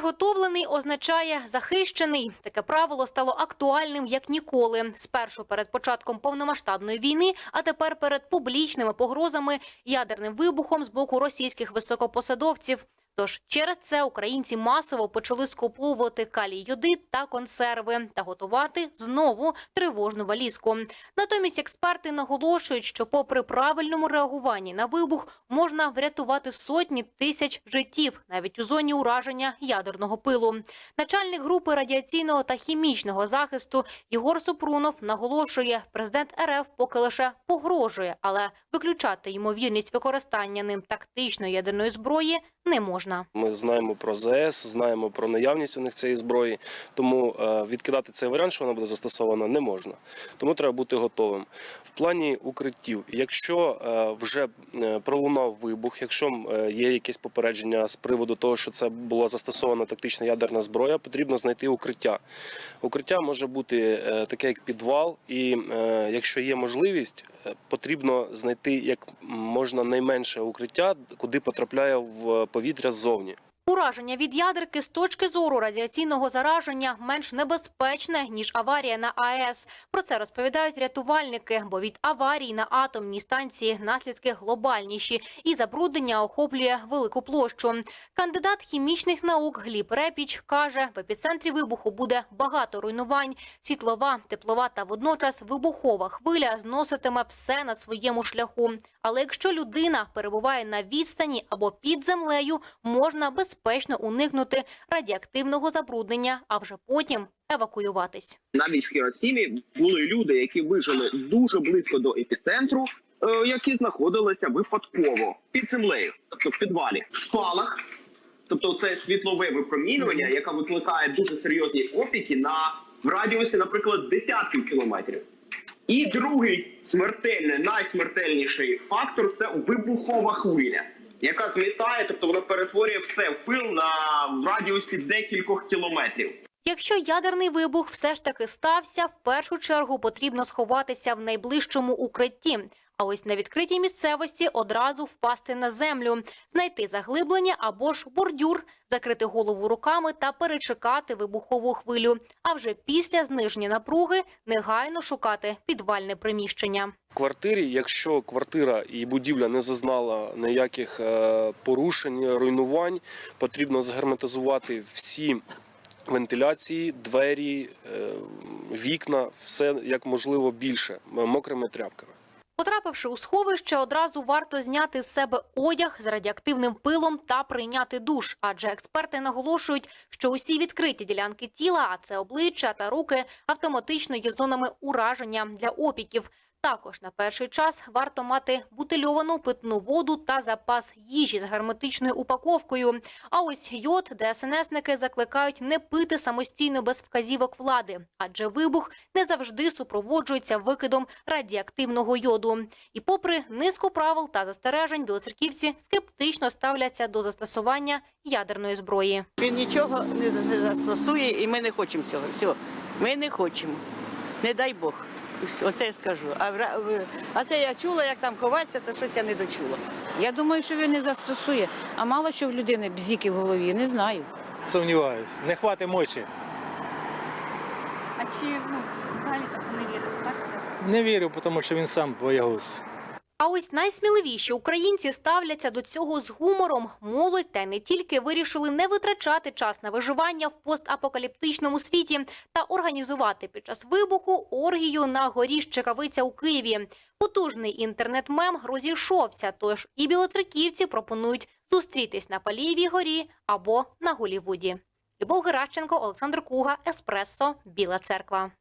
Підготовлений означає захищений. Таке правило стало актуальним як ніколи. Спершу перед початком повномасштабної війни, а тепер перед публічними погрозами ядерним вибухом з боку російських високопосадовців. Тож через це українці масово почали скуповувати калій йодит та консерви та готувати знову тривожну валізку. Натомість експерти наголошують, що, попри правильному реагуванні на вибух, можна врятувати сотні тисяч життів навіть у зоні ураження ядерного пилу. Начальник групи радіаційного та хімічного захисту Єгор Супрунов наголошує, президент РФ поки лише погрожує, але виключати ймовірність використання ним тактичної ядерної зброї не можна. Ми знаємо про ЗС, знаємо про наявність у них цієї зброї, тому е, відкидати цей варіант, що вона буде застосована, не можна. Тому треба бути готовим. В плані укриттів, якщо е, вже е, пролунав вибух, якщо є якесь попередження з приводу того, що це була застосована тактична ядерна зброя, потрібно знайти укриття. Укриття може бути таке, як підвал, і якщо є можливість, потрібно знайти як можна найменше укриття, куди потрапляє в повітря ззовні. Ураження від ядерки з точки зору радіаційного зараження менш небезпечне ніж аварія на АЕС. Про це розповідають рятувальники, бо від аварій на атомній станції наслідки глобальніші і забруднення охоплює велику площу. Кандидат хімічних наук Гліб Репіч каже, в епіцентрі вибуху буде багато руйнувань. Світлова, теплова та водночас вибухова хвиля зноситиме все на своєму шляху. Але якщо людина перебуває на відстані або під землею, можна безпечно уникнути радіоактивного забруднення, а вже потім евакуюватись. навіть в Хіросімі були люди, які вижили дуже близько до епіцентру, е, які знаходилися випадково під землею, тобто в підвалі, в спалах. Тобто це світлове випромінювання, яке викликає дуже серйозні опіки на в радіусі, наприклад, десятків кілометрів. І другий смертельний, найсмертельніший фактор це вибухова хвиля, яка змітає, тобто вона перетворює все в пил на в радіусі декількох кілометрів. Якщо ядерний вибух все ж таки стався, в першу чергу потрібно сховатися в найближчому укритті. А ось на відкритій місцевості одразу впасти на землю, знайти заглиблення або ж бордюр, закрити голову руками та перечекати вибухову хвилю. А вже після зниження напруги негайно шукати підвальне приміщення. В квартирі, якщо квартира і будівля не зазнала ніяких е, порушень, руйнувань, потрібно загерметизувати всі вентиляції, двері, е, вікна, все як можливо більше мокрими тряпками. Потрапивши у сховище, одразу варто зняти з себе одяг з радіоактивним пилом та прийняти душ. Адже експерти наголошують, що усі відкриті ділянки тіла, а це обличчя та руки, автоматично є зонами ураження для опіків. Також на перший час варто мати бутильовану питну воду та запас їжі з герметичною упаковкою. А ось йод ДСНСники закликають не пити самостійно без вказівок влади, адже вибух не завжди супроводжується викидом радіоактивного йоду. І попри низку правил та застережень, білоцерківці скептично ставляться до застосування ядерної зброї. Він нічого не, застосує, і ми не хочемо цього. Все, ми не хочемо. Не дай Бог. Ось- Оце я скажу. А, а це я чула, як там ховатися, то щось я не дочула. Я думаю, що він не застосує. А мало що в людини бзіки в голові, не знаю. Сумніваюсь, не хватить мочі. А чи ну взагалі так не вірите? Так Не вірю, тому що він сам боягуз. А ось найсміливіші українці ставляться до цього з гумором. Молодь та не тільки вирішили не витрачати час на виживання в постапокаліптичному світі та організувати під час вибуху оргію на горі Щекавиця у Києві. Потужний інтернет-мем розійшовся. Тож і білоцерківці пропонують зустрітись на Палієвій горі або на Голівуді. Любов Геращенко, Олександр Куга, Еспресо, Біла Церква.